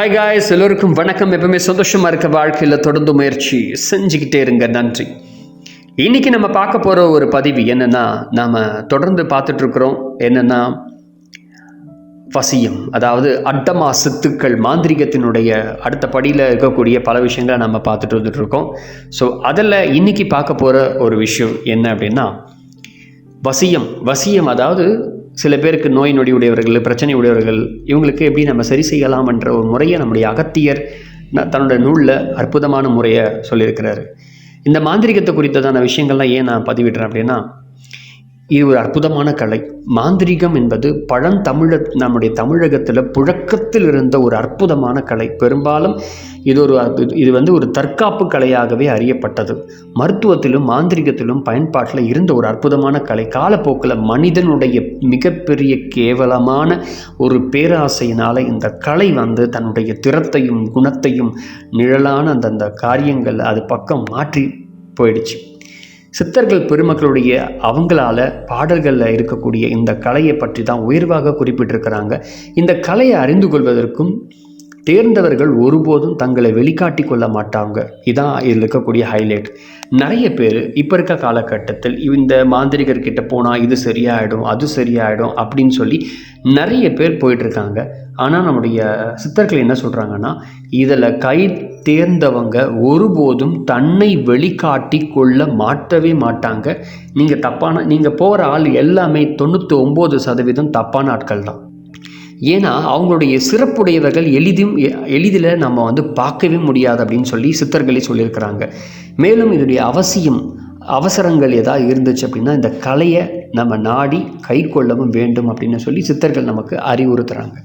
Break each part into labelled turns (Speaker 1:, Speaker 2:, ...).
Speaker 1: Hi guys எல்லோருக்கும் வணக்கம். எப்பவுமே சந்தோஷமாக இருக்க வாழ்க்கையில் தொடர்ந்து முயற்சி செஞ்சுக்கிட்டே இருங்க. நன்றி. இன்னைக்கு நம்ம பார்க்க போகிற ஒரு பதிவு என்னென்னா நாம் தொடர்ந்து பார்த்துட்ருக்குறோம் என்னென்னா வசியம். அதாவது அட்டமா சித்துக்கள் மாந்திரிகத்தினுடைய அடுத்த படியில் இருக்கக்கூடிய பல விஷயங்களை நம்ம பார்த்துட்டு வந்துட்டு இருக்கோம். ஸோ அதில் இன்னைக்கு பார்க்க போகிற ஒரு விஷயம் என்ன அப்படின்னா வசியம். வசியம் அதாவது சில பேருக்கு நோய் நொடி உடையவர்கள் பிரச்சனை உடையவர்கள் இவங்களுக்கு எப்படி நம்ம சரி செய்யலாம் என்ற ஒரு முறையை நம்முடைய அகத்தியர் ந- தன்னோட நூலில் அற்புதமான முறையை சொல்லியிருக்கிறாரு. இந்த மாந்திரிகத்தை குறித்ததான விஷயங்கள்லாம் ஏன் நான் பதிவிடுறேன் அப்படின்னா இது ஒரு அற்புதமான கலை. மாந்திரிகம் என்பது பழந்தமிழ நம்முடைய தமிழகத்தில் புழக்கத்தில் இருந்த ஒரு அற்புதமான கலை. பெரும்பாலும் இது ஒரு இது வந்து ஒரு தற்காப்பு கலையாகவே அறியப்பட்டது. மருத்துவத்திலும் மாந்திரிகத்திலும் பயன்பாட்டில் இருந்த ஒரு அற்புதமான கலை. காலப்போக்கில் மனிதனுடைய மிகப்பெரிய கேவலமான ஒரு பேராசையினால் இந்த கலை வந்து தன்னுடைய திறத்தையும் குணத்தையும் நிழலான அந்தந்த காரியங்கள் அது பக்கம் மாற்றி போயிடுச்சு. சித்தர்கள் பெருமக்களுடைய அவங்களால பாடல்களில் இருக்கக்கூடிய இந்த கலையை பற்றி தான் உயர்வாக குறிப்பிட்டிருக்கிறாங்க. இந்த கலையை அறிந்து கொள்வதற்கும் தேர்ந்தவர்கள் ஒருபோதும் தங்களை வெளிக்காட்டி கொள்ள மாட்டாங்க. இதான் இதில் இருக்கக்கூடிய ஹைலைட் நிறைய பேர் இப்போ இருக்க காலகட்டத்தில் இந்த மாந்திரிகர்கிட்ட போனால் இது சரியாயிடும் அது சரியாயிடும் அப்படின்னு சொல்லி நிறைய பேர் போயிட்டுருக்காங்க. ஆனால் நம்முடைய சித்தர்கள் என்ன சொல்கிறாங்கன்னா இதில் கை தேர்ந்தவங்க ஒருபோதும் தன்னை வெளிக்காட்டி கொள்ள மாட்டவே மாட்டாங்க. நீங்கள் தப்பான நீங்கள் போகிற ஆள் எல்லாமே தொண்ணூற்றி ஒம்பது சதவீதம் தப்பான ஆட்கள் தான். ஏன்னா அவங்களுடைய சிறப்புடையவர்கள் எளிதும் எளிதில் நம்ம வந்து பார்க்கவே முடியாது அப்படின்னு சொல்லி சித்தர்களே சொல்லியிருக்கிறாங்க. மேலும் இதனுடைய அவசியம் அவசரங்கள் ஏதாவது இருந்துச்சு அப்படின்னா இந்த கலையை நம்ம நாடி கை கொள்ளவும் வேண்டும் அப்படின்னு சொல்லி சித்தர்கள் நமக்கு அறிவுறுத்துகிறாங்க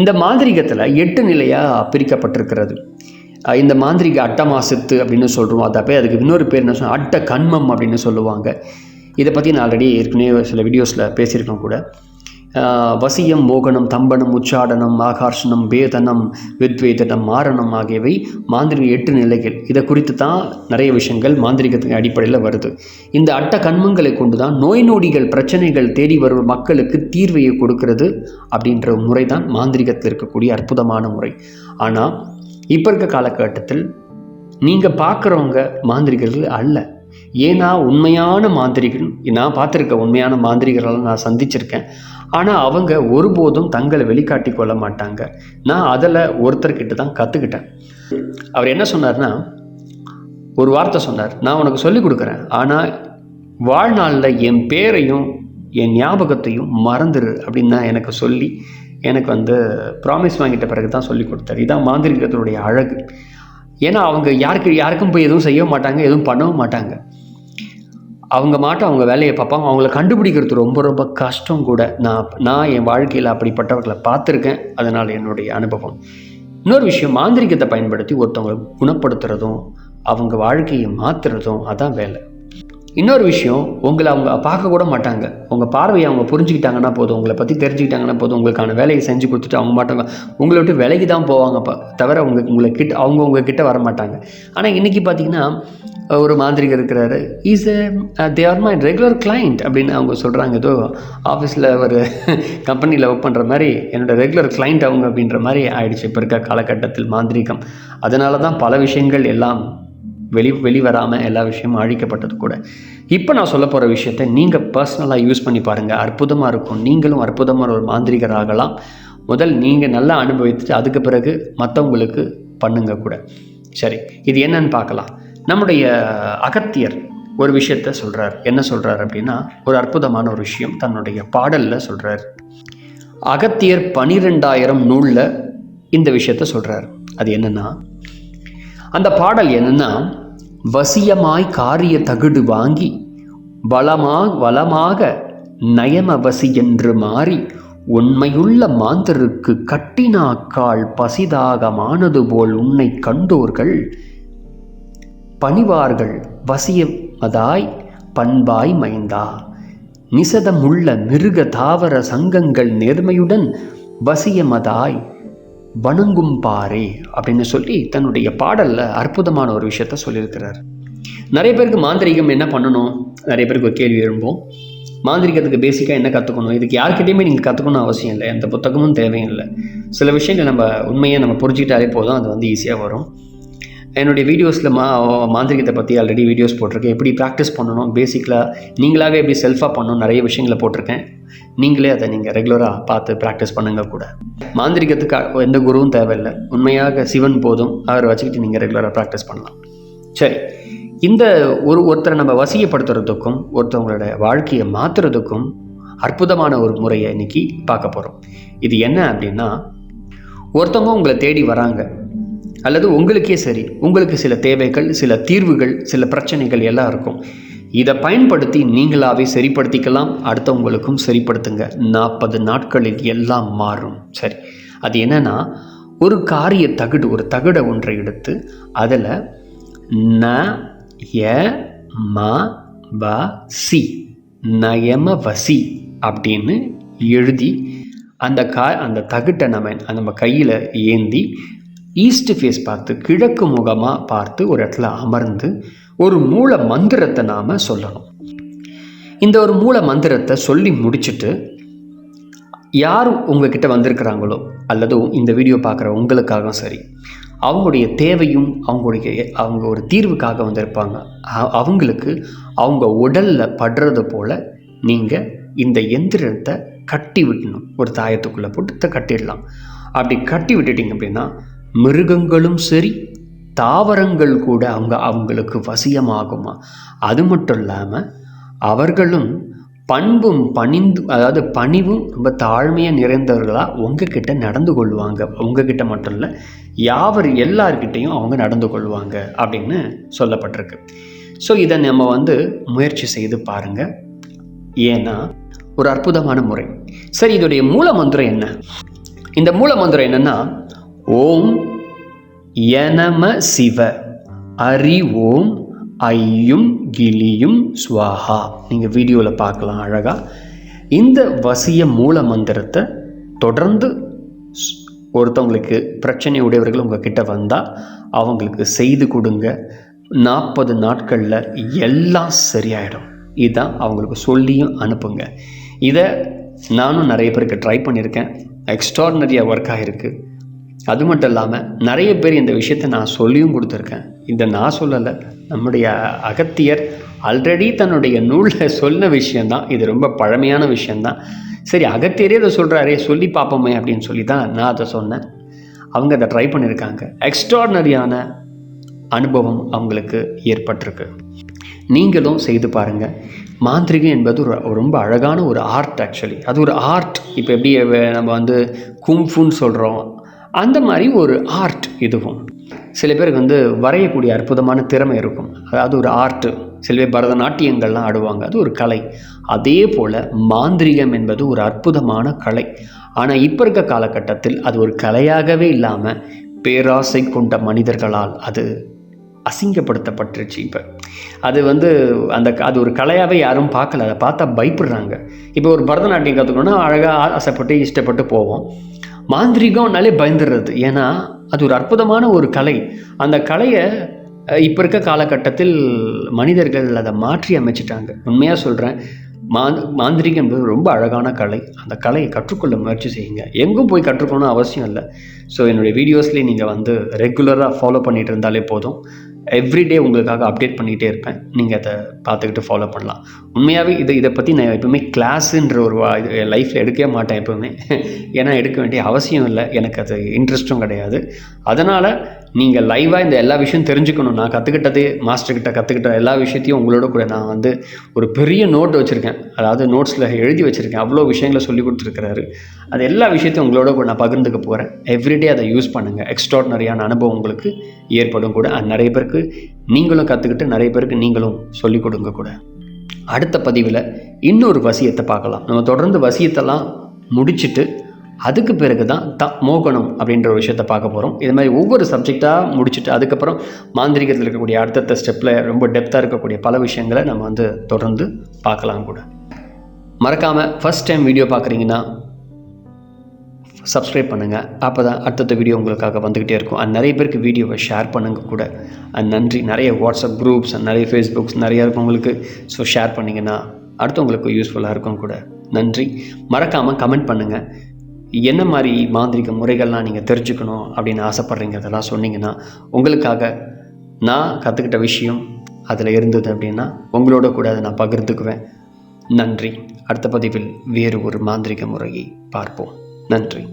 Speaker 1: இந்த மாந்திரிகத்தில் எட்டு நிலையாக பிரிக்கப்பட்டிருக்கிறது. இந்த மாந்திரிக அட்டமாசத்து அப்படின்னு சொல்கிறோம் அதை போய் அதுக்கு இன்னொரு பேர் என்ன சொன்னால் அட்ட கண்மம் அப்படின்னு சொல்லுவாங்க. இதை பற்றி நான் ஆல்ரெடி ஏற்கனவே சில வீடியோஸில் பேசியிருக்கேன் கூட. வசியம் மோகனம் தம்பனம் உச்சாடனம் ஆகர்ஷணம் வேதனம் வித்வேதனம் மாரணம் ஆகியவை மாந்திரிக எட்டு நிலைகள். இதை குறித்து தான் நிறைய விஷயங்கள் மாந்திரிகத்தின் அடிப்படையில் வருது. இந்த அட்ட கண்மங்களை கொண்டு தான் நோய் நொடிகள் பிரச்சனைகள் தேடி வரும் மக்களுக்கு தீர்வையை கொடுக்கிறது அப்படின்ற முறை தான் மாந்திரிகத்தில் இருக்கக்கூடிய அற்புதமான முறை. ஆனால் இப்போ இருக்க காலகட்டத்தில் நீங்கள் பார்க்குறவங்க மாந்திரிகர்கள் அல்ல. ஏன்னா உண்மையான மாந்திரிகள் நான் பார்த்துருக்க உண்மையான மாந்திரிகர்களால் நான் சந்திச்சிருக்கேன். ஆனால் அவங்க ஒருபோதும் தங்களை வெளிக்காட்டி கொள்ள மாட்டாங்க. நான் அதில் ஒருத்தர்கிட்ட தான் கற்றுக்கிட்டேன் அவர் என்ன சொன்னார்னா ஒரு வார்த்தை சொன்னார் நான் உனக்கு சொல்லிக் கொடுக்குறேன் ஆனால் வாழ்நாளில் என் பேரையும் என் ஞாபகத்தையும் மறந்துடு அப்படின்னு தான் எனக்கு சொல்லி எனக்கு வந்து ப்ராமிஸ் வாங்கிட்ட பிறகு தான் சொல்லி கொடுத்தாரு. இதான் மாந்திரிகத்தினுடைய அழகு. ஏன்னா அவங்க யாருக்கு யாருக்கும் போய் எதுவும் செய்ய மாட்டாங்க எதுவும் பண்ணவும் மாட்டாங்க. அவங்க மாட்டம் அவங்க வேலையை பார்ப்பாங்க. அவங்கள கண்டுபிடிக்கிறது ரொம்ப ரொம்ப கஷ்டம் கூட. நான் நான் என் வாழ்க்கையில் அப்படிப்பட்டவர்களை பார்த்துருக்கேன். அதனால் என்னுடைய அனுபவம். இன்னொரு விஷயம் மாந்திரிகத்தை பயன்படுத்தி ஒருத்தவங்களை குணப்படுத்துறதும் அவங்க வாழ்க்கையை மாற்றுறதும் அதான் வேலை. இன்னொரு விஷயம் உங்களை அவங்க பார்க்க கூட மாட்டாங்க. உங்கள் பார்வையை அவங்க புரிஞ்சுக்கிட்டாங்கன்னா போதும். உங்களை பற்றி தெரிஞ்சுக்கிட்டாங்கன்னா போதும். உங்களுக்கான வேலையை செஞ்சு கொடுத்துட்டு அவங்க மாட்டாங்க. உங்களை விட்டு விலகி தான் போவாங்க தவிர உங்க உங்களை கிட்ட அவங்க உங்ககிட்ட வர மாட்டாங்க ஆனால் இன்றைக்கி பார்த்தீங்கன்னா ஒரு மாந்திரிகர் இருக்கிறாரு. Is they are my regular client அப்படின்னு அவங்க சொல்கிறாங்க ஏதோ ஆஃபீஸில் ஒரு கம்பெனியில் ஒர்க் பண்ணுற மாதிரி என்னோட ரெகுலர் கிளைண்ட் அவங்க அப்படின்ற மாதிரி ஆயிடுச்சு. இப்போ இருக்க காலகட்டத்தில் மாந்திரிகம். அதனால தான் பல விஷயங்கள் எல்லாம் வெளி வெளிவராமல் எல்லா விஷயமும் அழிக்கப்பட்டது கூட. இப்போ நான் சொல்ல போகிற விஷயத்தை நீங்கள் பர்சனலாக யூஸ் பண்ணி பாருங்கள் அற்புதமாக இருக்கும். நீங்களும் அற்புதமான ஒரு மாந்திரிகர் ஆகலாம். முதல் நீங்கள் நல்லா அனுபவித்துட்டு அதுக்கு பிறகு மற்றவங்களுக்கு பண்ணுங்க கூட. சரி இது என்னன்னு பார்க்கலாம். நம்முடைய அகத்தியர் ஒரு விஷயத்த சொல்கிறார் என்ன சொல்கிறார் அப்படின்னா ஒரு அற்புதமான ஒரு விஷயம் தன்னுடைய பாடலில் சொல்கிறார் அகத்தியர் பனிரெண்டாயிரம் நூலில் இந்த விஷயத்த சொல்கிறார் அது என்னென்னா அந்த பாடல் என்னென்னா வசியமாய் காரிய தகுடு வாங்கி வளமா வளமாக நயமவசி என்று மாறி உண்மையுள்ள மாந்தருக்கு கட்டினாக்கால் பசிதாகமானது போல் உன்னை கண்டோர்கள். பணிவார்கள் வசியமதாய் பண்பாய் மைந்தா. நிசதமுள்ள மிருக தாவர சங்கங்கள் நேர்மையுடன் வசியமதாய் வணங்கும் பாறை அப்படின்னு சொல்லி தன்னுடைய பாடலில் அற்புதமான ஒரு விஷயத்த சொல்லியிருக்கிறார். நிறைய பேருக்கு மாந்திரீகம் என்ன பண்ணணும்? நிறைய பேருக்கு ஒரு கேள்வி எழும்போம். மாந்திரிகத்துக்கு பேசிக்காக என்ன கற்றுக்கணும் இதுக்கு யார்கிட்டையுமே நீங்கள் கற்றுக்கணும் அவசியம் இல்லை. எந்த புத்தகமும் தேவையில்லை. சில விஷயங்கள் நம்ம உண்மையை நம்ம புரிஞ்சுக்கிட்டாலே போதும். அது வந்து ஈஸியாக வரும். என்னுடைய வீடியோஸில் மா மாந்திரிகத்தை பற்றி ஆல்ரெடி வீடியோஸ் போட்டிருக்கேன். எப்படி ப்ராக்டிஸ் பண்ணணும்? பேசிக்கலாக நீங்களாகவே எப்படி செல்ஃபாக பண்ணணும்? நிறைய விஷயங்களை போட்டிருக்கேன். நீங்களே அதை நீங்கள் ரெகுலராக பார்த்து ப்ராக்டிஸ் பண்ணுங்கள் கூட. மாந்திரிகத்துக்கு எந்த குருவும் தேவையில்லை. உண்மையாக சிவன் போதும். அவரை வச்சுக்கிட்டு நீங்கள் ரெகுலராக ப்ராக்டிஸ் பண்ணலாம். சரி. இந்த ஒரு ஒருத்தரை நம்ம வசியப்படுத்துறதுக்கும் ஒருத்தவங்களோட வாழ்க்கையை மாற்றுறதுக்கும் அற்புதமான ஒரு முறையை இன்றைக்கி பார்க்க போகிறோம் இது என்ன அப்படின்னா ஒருத்தவங்க உங்களை தேடி வராங்க. அல்லது உங்களுக்கே சரி உங்களுக்கு சில தேவைகள் சில தீர்வுகள் சில பிரச்சனைகள் எல்லாம் இருக்கும் இதை பயன்படுத்தி நீங்களாவே சரிப்படுத்திக்கலாம் அடுத்தவங்களுக்கும் சரிப்படுத்துங்க. நாற்பது நாட்களில் எல்லாம் மாறும். சரி அது என்னென்னா ஒரு காரிய தகுடு ஒரு தகுடை ஒன்றை எடுத்து அதில் ந ய ம வ சி நயம வசி அப்படின்னு எழுதி அந்த கா அந்த தகுட்டை நம்ம நம்ம கையில் ஏந்தி ஈஸ்ட் ஃபேஸ் பார்த்து கிழக்கு முகமாக பார்த்து ஒரு இடத்துல அமர்ந்து ஒரு மூல மந்திரத்தை நாம் சொல்லணும். இந்த ஒரு மூல மந்திரத்தை சொல்லி முடிச்சுட்டு யார் உங்ககிட்ட வந்திருக்கிறாங்களோ அல்லது இந்த வீடியோ பார்க்குற உங்களுக்காகவும் சரி அவங்களுடைய தேவையும் அவங்களுடைய அவங்க ஒரு தீர்வுக்காக வந்திருப்பாங்க. அவங்களுக்கு அவங்க உடலில் படுறது போல் நீங்கள் இந்த எந்திரத்தை கட்டி விடணும். ஒரு தாயத்துக்குள்ளே போட்டு கட்டிடலாம். அப்படி கட்டி விட்டுட்டீங்க அப்படின்னா மிருகங்களும் சரி தாவரங்கள் கூட அவங்க அவங்களுக்கு வசியமாகுமா? அது மட்டும் இல்லாமல் அவர்களும் பண்பும் பணிந்து அதாவது பணிவும் ரொம்ப தாழ்மையாக நிறைந்தவர்களாக உங்ககிட்ட நடந்து கொள்வாங்க. உங்ககிட்ட மட்டும் இல்லை யாவர் எல்லார்கிட்டையும் அவங்க நடந்து கொள்வாங்க அப்படின்னு சொல்லப்பட்டிருக்கு. ஸோ இதை நம்ம வந்து முயற்சி செய்து பாருங்கள் ஏன்னா ஒரு அற்புதமான முறை. சரி இதோடைய மூல மந்திரம் என்ன? இந்த மூல மந்திரம் என்னன்னா ஓம் எனம சிவ. அரி ஓம் ஐயும் கிளியும் ஸ்வாஹா நீங்கள் வீடியோவில் பார்க்கலாம் அழகாக இந்த வசிய மூல மந்திரத்தை தொடர்ந்து ஒருத்தவங்களுக்கு பிரச்சனை உடையவர்கள் உங்கள் கிட்டே வந்தால் அவங்களுக்கு செய்து கொடுங்க. நாற்பது நாட்களில் எல்லாம் சரியாயிடும். இதுதான் அவங்களுக்கு சொல்லியும் அனுப்புங்க. இதை நானும் நிறைய பேருக்கு ட்ரை பண்ணியிருக்கேன். எக்ஸ்ட்ராடினரியாக ஒர்க் ஆகிருக்கு அது மட்டும் இல்லாமல் நிறைய பேர் இந்த விஷயத்த நான் சொல்லியும் கொடுத்துருக்கேன். இந்த நான் சொல்லலை. நம்முடைய அகத்தியர் ஆல்ரெடி தன்னுடைய நூலில் சொன்ன விஷயந்தான் இது ரொம்ப பழமையான விஷயந்தான் சரி அகத்தியரே இதை சொல்கிறாரே சொல்லி பார்ப்போமே அப்படின்னு சொல்லி தான் நான் அதை சொன்னேன். அவங்க அதை ட்ரை பண்ணியிருக்காங்க எக்ஸ்ட்ராடனரியான அனுபவம் அவங்களுக்கு ஏற்பட்டிருக்கு. நீங்களும் செய்து பாருங்கள் மாந்திரிகம் என்பது ஒரு ஒரு ரொம்ப அழகான ஒரு ஆர்ட் ஆக்சுவலி அது ஒரு ஆர்ட் இப்போ எப்படி வே- நம்ம வந்து கும்ஃபுன்னு சொல்கிறோம் அந்த மாதிரி ஒரு ஆர்ட் இதுவும். சில பேருக்கு வந்து வரையக்கூடிய அற்புதமான திறமை இருக்கும். அதாவது ஒரு ஆர்ட்டு சில பேர் பரதநாட்டியங்கள்லாம் ஆடுவாங்க. அது ஒரு கலை. அதே போல் மாந்திரிகம் என்பது ஒரு அற்புதமான கலை. ஆனால் இப்போ இருக்க காலகட்டத்தில் அது ஒரு கலையாகவே இல்லாமல் பேராசை கொண்ட மனிதர்களால் அது அசிங்கப்படுத்தப்பட்டுருச்சு இப்போ. அது வந்து அந்த க- அது ஒரு கலையாகவே யாரும் பார்க்கல. அதை பார்த்தா பயப்படுறாங்க. இப்போ ஒரு பரதநாட்டியம் கற்றுக்கணுன்னா அழகாக ஆசைப்பட்டு இஷ்டப்பட்டு போவோம். மாந்திரிகம்னாலே பயந்துடுறது ஏன்னா அது ஒரு அற்புதமான ஒரு கலை. அந்த கலையை இப்போ இருக்க காலகட்டத்தில் மனிதர்கள் அதை மாற்றி அமைச்சிட்டாங்க. உண்மையாக சொல்கிறேன் மா மாந்திரிகம் என்பது ரொம்ப அழகான கலை. அந்த கலையை கற்றுக்கொள்ள முயற்சி செய்யுங்க. எங்கும் போய் கற்றுக்கணும் அவசியம் இல்லை. ஸோ என்னுடைய வீடியோஸ்லேயே நீங்கள் வந்து ரெகுலராக ஃபாலோ பண்ணிகிட்டு இருந்தாலே போதும். எவ்ரிடே உங்களுக்காக அப்டேட் பண்ணிகிட்டே இருப்பேன். நீங்கள் அதை பார்த்துக்கிட்டு ஃபாலோ பண்ணலாம். உண்மையாகவே இதை இதை பற்றி நான் எப்பவுமே கிளாஸுன்ற ஒரு வா இது லைஃப்பில் எடுக்கவே மாட்டேன் எப்பவுமே. ஏன்னா எடுக்க வேண்டிய அவசியம் இல்லை. எனக்கு அது இன்ட்ரெஸ்ட்டும் கிடையாது. அதனால் நீங்கள் லைவாக இந்த எல்லா விஷயம் தெரிஞ்சுக்கணும். நான் கற்றுக்கிட்டது மாஸ்டர்கிட்ட கற்றுக்கிட்ட எல்லா விஷயத்தையும் உங்களோட கூட நான் வந்து ஒரு பெரிய நோட் வச்சுருக்கேன். அதாவது நோட்ஸில் எழுதி வச்சுருக்கேன். அவ்வளோ விஷயங்களை சொல்லி கொடுத்துருக்கிறாரு. அது எல்லா விஷயத்தையும் உங்களோட கூட நான் பகிர்ந்துக்க போகிறேன் எவ்ரிடே அதை யூஸ் பண்ணுங்கள் எக்ஸ்ட்ராடனரியான அனுபவம் உங்களுக்கு ஏற்படும் கூட. அது நிறைய பேருக்கு நீங்களும் கற்றுக்கிட்டு நிறைய பேருக்கு நீங்களும் சொல்லிக் கொடுங்க கூட. அடுத்த பதிவில் இன்னொரு வசியத்தை பார்க்கலாம். நம்ம தொடர்ந்து வசியத்தெல்லாம் முடிச்சுட்டு அதுக்கு பிறகு தான் த மோகனம் அப்படின்ற ஒரு விஷயத்தை பார்க்க போகிறோம் இது மாதிரி ஒவ்வொரு சப்ஜெக்டாக முடிச்சுட்டு அதுக்கப்புறம் மாந்திரிகத்தில் இருக்கக்கூடிய அடுத்தடுத்த ஸ்டெப்பில் ரொம்ப டெப்த்தாக இருக்கக்கூடிய பல விஷயங்களை நம்ம வந்து தொடர்ந்து பார்க்கலாம் கூட. மறக்காமல் ஃபஸ்ட் டைம் வீடியோ பார்க்குறீங்கன்னா சப்ஸ்கிரைப் பண்ணுங்கள் அப்போ தான் அடுத்தடுத்த வீடியோ உங்களுக்காக வந்துக்கிட்டே இருக்கும். அண்ட் நிறைய பேருக்கு வீடியோவை ஷேர் பண்ணுங்க கூட. அண்ட் நன்றி. நிறைய வாட்ஸ்அப் குரூப்ஸ் நிறைய ஃபேஸ்புக்ஸ் நிறைய இருக்கும் உங்களுக்கு. ஸோ ஷேர் பண்ணிங்கன்னா அடுத்தவங்களுக்கு யூஸ்ஃபுல்லாக இருக்கும் கூட. நன்றி. மறக்காமல் கமெண்ட் பண்ணுங்கள் என்ன மாதிரி மாந்திரிக முறைகள்லாம் நீங்கள் தெரிஞ்சுக்கணும் அப்படின்னு ஆசைப்பட்றீங்கிறதெல்லாம் சொன்னீங்கன்னா உங்களுக்காக நான் கற்றுக்கிட்ட விஷயம் அதில் இருந்தது அப்படின்னா உங்களோட கூட அதை நான் பகிர்ந்துக்குவேன். நன்றி. அடுத்த பதிவில் வேறு ஒரு மாந்திரிக முறையை பார்ப்போம். நன்றி.